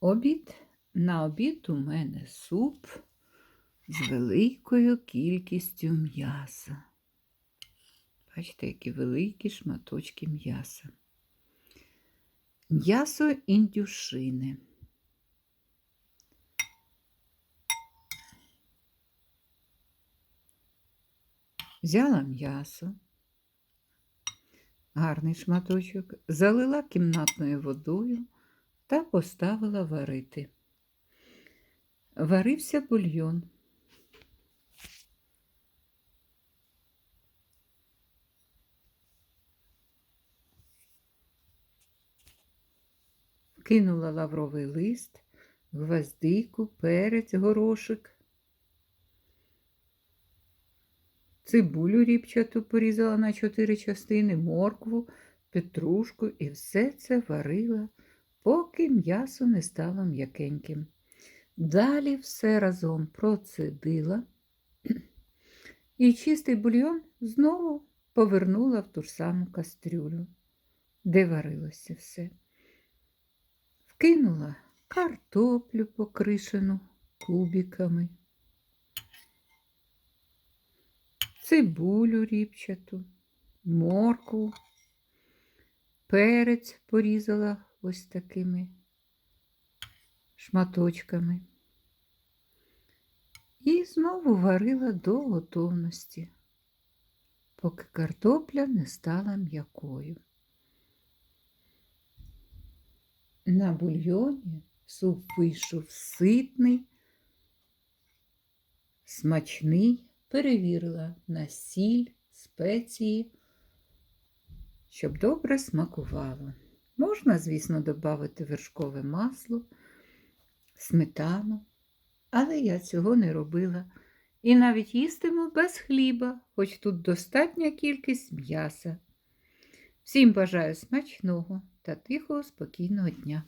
Обід. На обід у мене суп з великою кількістю м'яса. Бачите, які великі шматочки м'яса. М'ясо індюшини. Взяла м'ясо, гарний шматочок, залила кімнатною водою та поставила варити. Варився бульйон. Кинула лавровий лист, гвоздику, перець, горошик. Цибулю ріпчату порізала на чотири частини, моркву, петрушку і все це варила, поки м'ясо не стало м'якеньким. Далі все разом процедила і чистий бульйон знову повернула в ту ж саму кастрюлю, де варилося все. Вкинула картоплю покришену кубиками, цибулю ріпчату, моркву, перець порізала ось такими шматочками. І знову варила до готовності, поки картопля не стала м'якою. На бульйоні суп вийшов ситний, смачний, перевірила на сіль, спеції, щоб добре смакувало. Можна, звісно, додати вершкове масло, сметану, але я цього не робила. І навіть їстиму без хліба, хоч тут достатня кількість м'яса. Всім бажаю смачного та тихого, спокійного дня.